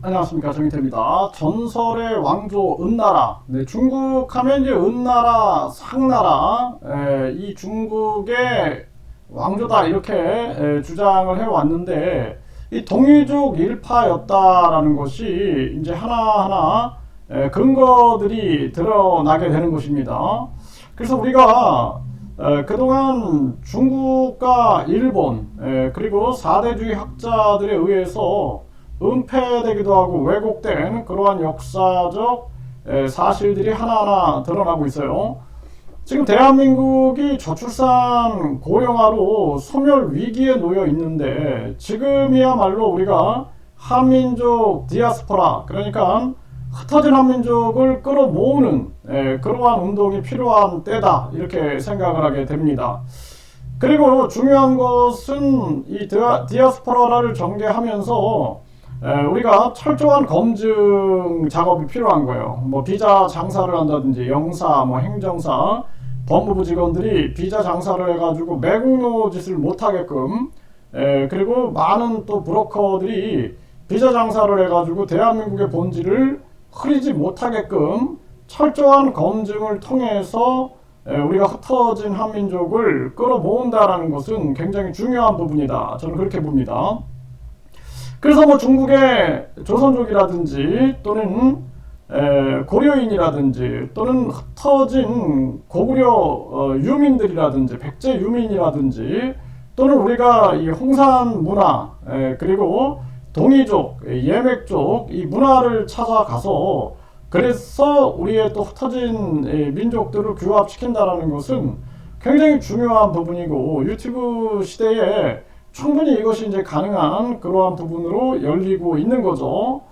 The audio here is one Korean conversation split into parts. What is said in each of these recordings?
안녕하십니까 정희태입니다. 전설의 왕조 은나라. 네, 중국 하면 이제 은나라, 상나라. 에, 이 중국의 왕조다 이렇게 에, 주장을 해왔는데 이 동이족 일파였다라는 것이 이제 하나하나 에, 근거들이 드러나게 되는 것입니다. 그래서 우리가 에, 그동안 중국과 일본 에, 그리고 사대주의 학자들에 의해서 은폐되기도 하고 왜곡된 그러한 역사적 에, 사실들이 하나하나 드러나고 있어요. 지금 대한민국이 저출산 고령화로 소멸 위기에 놓여 있는데 지금이야말로 우리가 한민족 디아스포라 그러니까 흩어진 한민족을 끌어모으는 에, 그러한 운동이 필요한 때다 이렇게 생각을 하게 됩니다. 그리고 중요한 것은 이 디아, 디아스포라를 전개하면서 에, 우리가 철저한 검증 작업이 필요한 거예요. 뭐 비자 장사를 한다든지 영사, 뭐 행정사, 법무부 직원들이 비자 장사를 해가지고 매국노 짓을 못하게끔 에, 그리고 많은 또 브로커들이 비자 장사를 해가지고 대한민국의 본질을 흐리지 못하게끔 철저한 검증을 통해서 에, 우리가 흩어진 한민족을 끌어모은다라는 것은 굉장히 중요한 부분이다. 저는 그렇게 봅니다. 그래서 뭐 중국의 조선족이라든지 또는 에, 고려인이라든지 또는 흩어진 고구려 어, 유민들이라든지 백제 유민이라든지 또는 우리가 이 홍산 문화 에, 그리고 동이족, 예맥족 이 문화를 찾아가서 그래서 우리의 또 흩어진 에, 민족들을 규합시킨다라는 것은 굉장히 중요한 부분이고 유튜브 시대에 충분히 이것이 이제 가능한 그러한 부분으로 열리고 있는 거죠.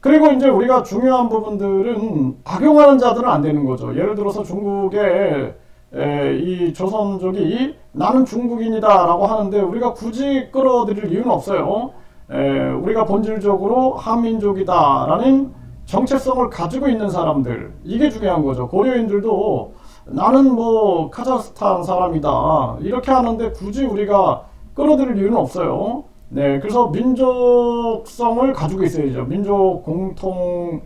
그리고 이제 우리가 중요한 부분들은 악용하는 자들은 안 되는 거죠. 예를 들어서 중국의 에, 이 조선족이 나는 중국인이다라고 하는데 우리가 굳이 끌어들일 이유는 없어요. 에, 우리가 본질적으로 한민족이다라는 정체성을 가지고 있는 사람들 이게 중요한 거죠. 고려인들도 나는 뭐 카자흐스탄 사람이다 이렇게 하는데 굳이 우리가 끌어들일 이유는 없어요. 네, 그래서 민족성을 가지고 있어야죠. 민족 공통체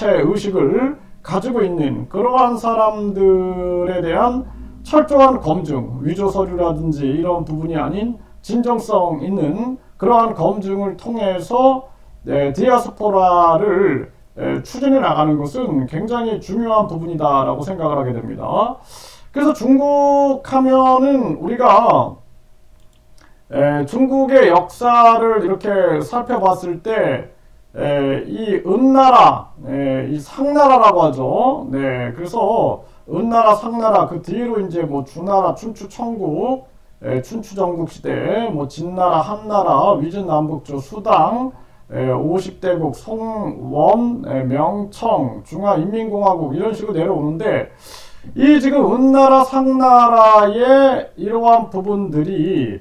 의식을 가지고 있는 그러한 사람들에 대한 철저한 검증, 위조 서류라든지 이런 부분이 아닌 진정성 있는 그러한 검증을 통해서 네, 디아스포라를 에, 추진해 나가는 것은 굉장히 중요한 부분이다라고 생각을 하게 됩니다. 그래서 중국 하면은 우리가 에, 중국의 역사를 이렇게 살펴봤을 때, 에, 이 은나라, 에, 이 상나라라고 하죠. 네, 그래서 은나라, 상나라 그 뒤로 이제 뭐 주나라, 춘추, 청국, 에, 춘추 전국 시대, 뭐 진나라, 한나라, 위진 남북조, 수당, 에, 50대국, 송원, 에, 명청, 중화인민공화국 이런 식으로 내려오는데 이 지금 은나라, 상나라의 이러한 부분들이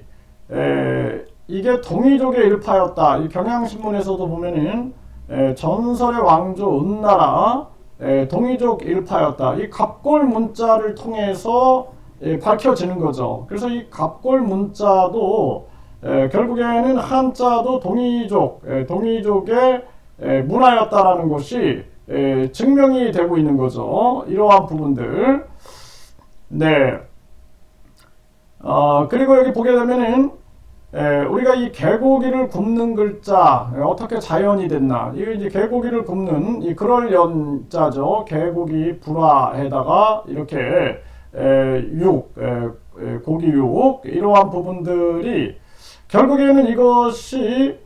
에, 이게 동이족의 일파였다. 이 경향신문에서도 보면은 에, 전설의 왕조 은나라 에, 동이족 일파였다. 이 갑골 문자를 통해서 에, 밝혀지는 거죠. 그래서 이 갑골 문자도 에, 결국에는 한자도 동이족, 에, 동이족의 에, 문화였다라는 것이 에, 증명이 되고 있는 거죠. 이러한 부분들. 네. 어, 그리고 여기 보게 되면은 에, 우리가 이 개고기를 굽는 글자 에, 어떻게 자연이 됐나 이게 이제 개고기를 굽는 이 그럴 연자죠 개고기 불화에다가 이렇게 에, 육 에, 고기 육 이러한 부분들이 결국에는 이것이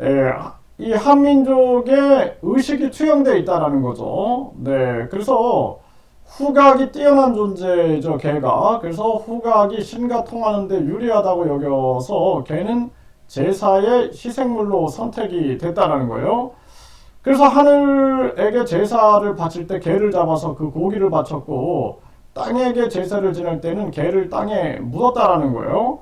에, 이 한민족의 의식이 투영되어 있다라는 거죠. 네, 그래서 후각이 뛰어난 존재죠, 개가. 그래서 후각이 신과 통하는데 유리하다고 여겨서 개는 제사의 희생물로 선택이 됐다는 거예요. 그래서 하늘에게 제사를 바칠 때 개를 잡아서 그 고기를 바쳤고 땅에게 제사를 지낼 때는 개를 땅에 묻었다라는 거예요.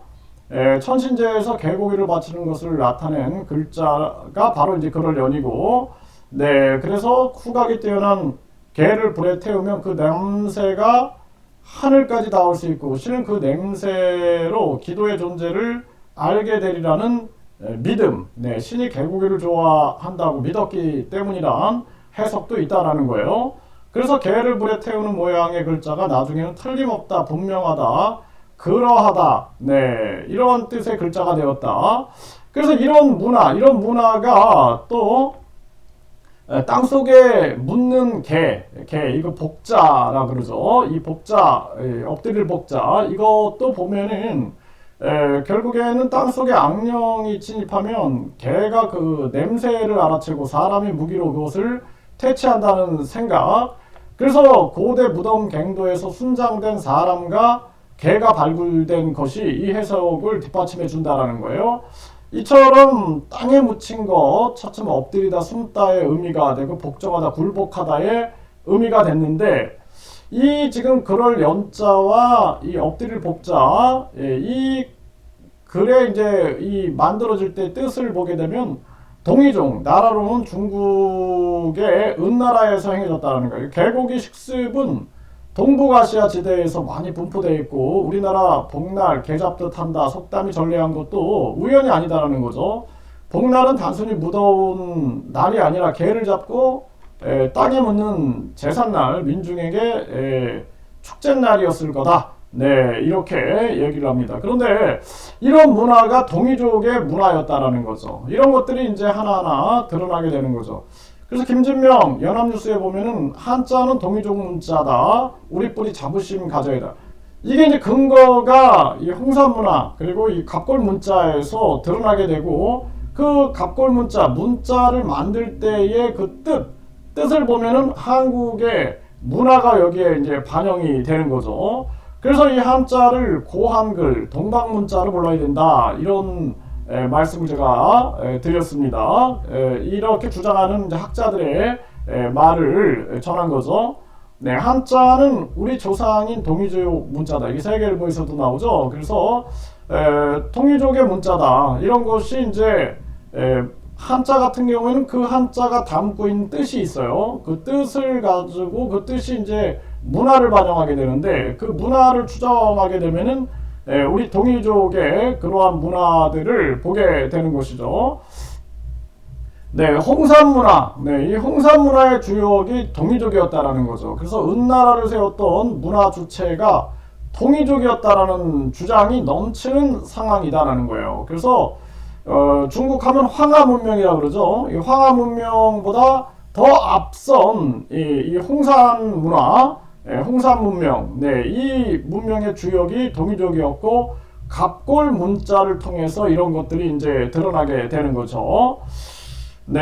에, 천신제에서 개고기를 바치는 것을 나타낸 글자가 바로 이제 그럴 연이고, 네, 그래서 후각이 뛰어난 개를 불에 태우면 그 냄새가 하늘까지 닿을 수 있고 실은 그 냄새로 기도의 존재를 알게 되리라는 에, 믿음, 네, 신이 개고기를 좋아한다고 믿었기 때문이란 해석도 있다라는 거예요. 그래서 개를 불에 태우는 모양의 글자가 나중에는 틀림없다, 분명하다, 그러하다, 네, 이런 뜻의 글자가 되었다. 그래서 이런 문화, 이런 문화가 또 에, 땅 속에 묻는 개, 개 이거 복자라 그러죠. 이 복자, 에, 엎드릴 복자 이것도 보면은 에, 결국에는 땅 속에 악령이 진입하면 개가 그 냄새를 알아채고 사람의 무기로 그것을 퇴치한다는 생각. 그래서 고대 무덤 갱도에서 순장된 사람과 개가 발굴된 것이 이 해석을 뒷받침해 준다라는 거예요. 이처럼 땅에 묻힌 것, 차츰 엎드리다 숨다의 의미가 되고 복종하다 굴복하다의 의미가 됐는데 이 지금 그럴 연자와 이 엎드릴 복자 예, 이 글에 이제 이 만들어질 때 뜻을 보게 되면 동이종 나라로는 중국의 은나라에서 행해졌다는 거예요. 개고기 식습은 동북아시아 지대에서 많이 분포되어 있고 우리나라 복날 개 잡듯 한다 속담이 전래한 것도 우연이 아니다라는 거죠. 복날은 단순히 무더운 날이 아니라 개를 잡고 에, 땅에 묻는 제삿날 민중에게 에, 축제날이었을 거다. 네 이렇게 얘기를 합니다. 그런데 이런 문화가 동이족의 문화였다라는 거죠. 이런 것들이 이제 하나하나 드러나게 되는 거죠. 그래서 김진명 연합뉴스에 보면은 한자는 동이족 문자다. 우리 뿌리 자부심 가져야다. 이게 이제 근거가 이 홍산 문화 그리고 이 갑골 문자에서 드러나게 되고 그 갑골 문자 문자를 만들 때의 그 뜻 뜻을 보면은 한국의 문화가 여기에 이제 반영이 되는 거죠. 그래서 이 한자를 고한글 동방문자로 불러야 된다 이런 에, 말씀을 제가 에, 드렸습니다. 에, 이렇게 주장하는 학자들의 에, 말을 전한 거죠. 네, 한자는 우리 조상인 동이족 문자다. 이게 세계일보에서도 나오죠. 그래서 에, 통일족의 문자다. 이런 것이 이제 에, 한자 같은 경우에는 그 한자가 담고 있는 뜻이 있어요. 그 뜻을 가지고 그 뜻이 이제 문화를 반영하게 되는데 그 문화를 추정하게 되면은 예, 우리 동이족의 그러한 문화들을 보게 되는 것이죠. 네, 홍산 문화. 네, 이 홍산 문화의 주역이 동이족이었다라는 거죠. 그래서 은나라를 세웠던 문화 주체가 동이족이었다라는 주장이 넘치는 상황이다라는 거예요. 그래서 어, 중국 하면 황하 문명이라 그러죠. 이 황하 문명보다 더 앞선 이, 이 홍산 문화, 예, 홍산 문명, 네, 이 문명의 주역이 동이족이었고 갑골 문자를 통해서 이런 것들이 이제 드러나게 되는 거죠. 네.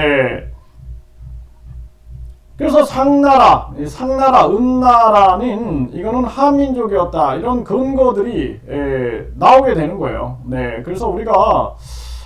그래서 상나라, 이 상나라, 은나라는 이거는 한민족이었다 이런 근거들이 에, 나오게 되는 거예요. 네, 그래서 우리가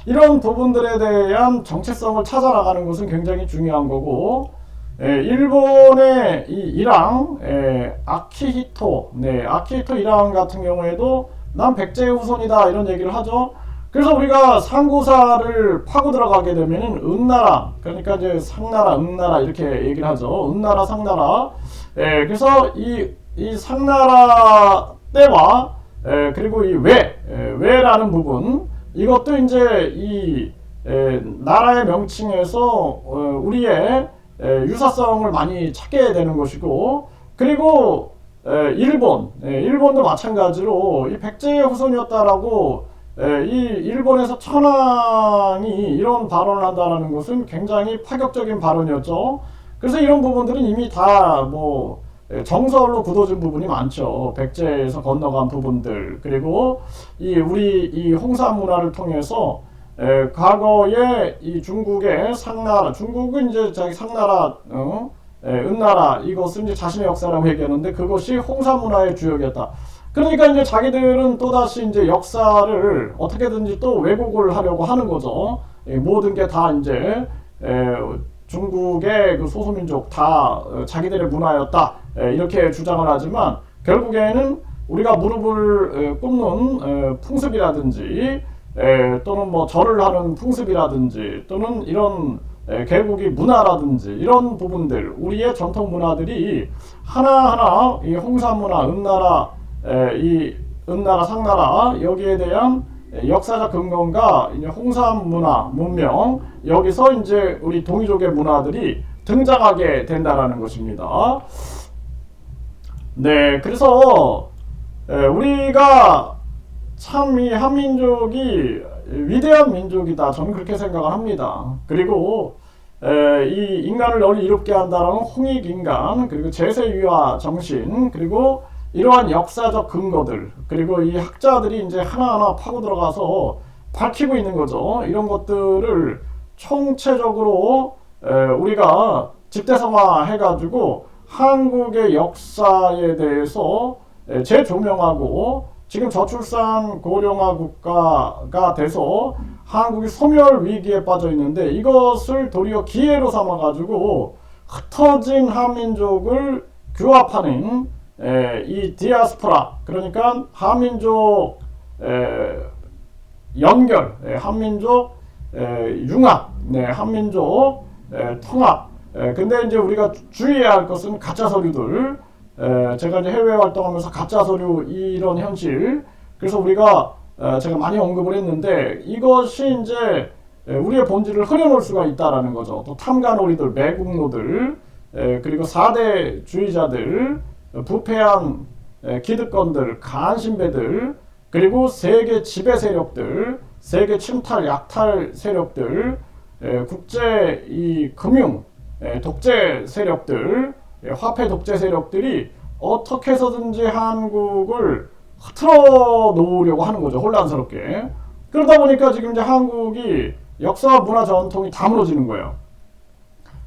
이런 부분들에 대한 정체성을 찾아나가는 것은 굉장히 중요한 거고 에, 일본의 이 이랑 에, 아키히토, 네, 아키히토 이랑 같은 경우에도 난 백제의 후손이다 이런 얘기를 하죠. 그래서 우리가 상고사를 파고 들어가게 되면은 은나라 그러니까 이제 상나라, 은나라 이렇게 얘기를 하죠. 은나라, 상나라. 예, 그래서 이, 이 상나라 때와 예, 그리고 이 외, 예, 외라는 부분 이것도 이제 이 예, 나라의 명칭에서 어, 우리의 예, 유사성을 많이 찾게 되는 것이고 그리고 예, 일본, 예, 일본도 마찬가지로 이 백제의 후손이었다라고 예, 이 일본에서 천황이 이런 발언을 한다는 것은 굉장히 파격적인 발언이었죠. 그래서 이런 부분들은 이미 다뭐 예, 정설로 굳어진 부분이 많죠. 백제에서 건너간 부분들 그리고 이 우리 이 홍산 문화를 통해서 에, 과거에 이 중국의 상나라, 중국은 이제 자기 상나라, 어? 에, 은나라 이것은 이제 자신의 역사라고 얘기하는데 그것이 홍산 문화의 주역이었다. 그러니까 이제 자기들은 또 다시 이제 역사를 어떻게든지 또 왜곡을 하려고 하는 거죠. 예, 모든 게 다 이제 에, 중국의 그 소수민족 다 어, 자기들의 문화였다 에, 이렇게 주장을 하지만 결국에는 우리가 무릎을 에, 꿇는 에, 풍습이라든지 에, 또는 뭐 절을 하는 풍습이라든지 또는 이런 에, 개국의 문화라든지 이런 부분들 우리의 전통 문화들이 하나하나 이 홍산 문화, 은나라, 에, 이 은나라, 상나라 여기에 대한 역사적 근거가 이제 홍산 문화 문명 여기서 이제 우리 동이족의 문화들이 등장하게 된다라는 것입니다. 네, 그래서 에, 우리가 참 이 한민족이 위대한 민족이다. 저는 그렇게 생각을 합니다. 그리고 에, 이 인간을 널리 이롭게 한다라는 홍익 인간 그리고 제세유화 정신 그리고 이러한 역사적 근거들 그리고 이 학자들이 이제 하나하나 파고 들어가서 밝히고 있는 거죠. 이런 것들을 총체적으로 에, 우리가 집대성화 해가지고 한국의 역사에 대해서 에, 재조명하고 지금 저출산 고령화 국가가 돼서 한국이 소멸 위기에 빠져 있는데 이것을 도리어 기회로 삼아 가지고 흩어진 한민족을 규합하는 에, 이 디아스포라 그러니까 한민족 에, 연결, 에, 한민족 에, 융합, 네, 한민족 에, 통합. 에, 근데 이제 우리가 주의해야 할 것은 가짜 서류들. 에, 제가 이제 해외 활동하면서 가짜 서류 이런 현실. 그래서 우리가 에, 제가 많이 언급을 했는데 이것이 이제 에, 우리의 본질을 흐려놓을 수가 있다라는 거죠. 또 탐관오리들, 매국노들, 에, 그리고 사대주의자들, 부패한 에, 기득권들, 간신배들, 그리고 세계 지배 세력들, 세계 침탈 약탈 세력들, 에, 국제 이 금융 에, 독재 세력들, 에, 화폐 독재 세력들이 어떻게 해서든지 한국을 흐트러 놓으려고 하는 거죠. 혼란스럽게. 그러다 보니까 지금 이제 한국이 역사와 문화 전통이 다 무너지는 거예요.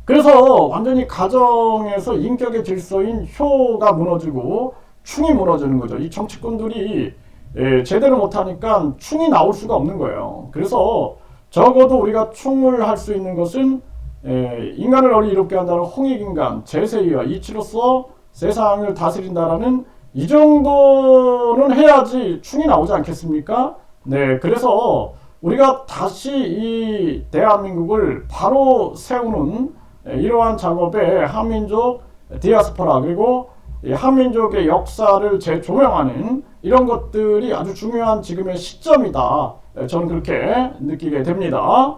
그래서 완전히 가정에서 인격의 질서인 효가 무너지고 충이 무너지는 거죠. 이 정치꾼들이 예, 제대로 못하니까 충이 나올 수가 없는 거예요. 그래서 적어도 우리가 충을 할 수 있는 것은 예, 인간을 어리 이롭게 한다는 홍익인간, 제세이와 이치로서 세상을 다스린다라는 이 정도는 해야지 충이 나오지 않겠습니까? 네, 그래서 우리가 다시 이 대한민국을 바로 세우는 예, 이러한 작업에 한민족 디아스포라 그리고 이 한민족의 역사를 재조명하는 이런 것들이 아주 중요한 지금의 시점이다. 예, 저는 그렇게 느끼게 됩니다.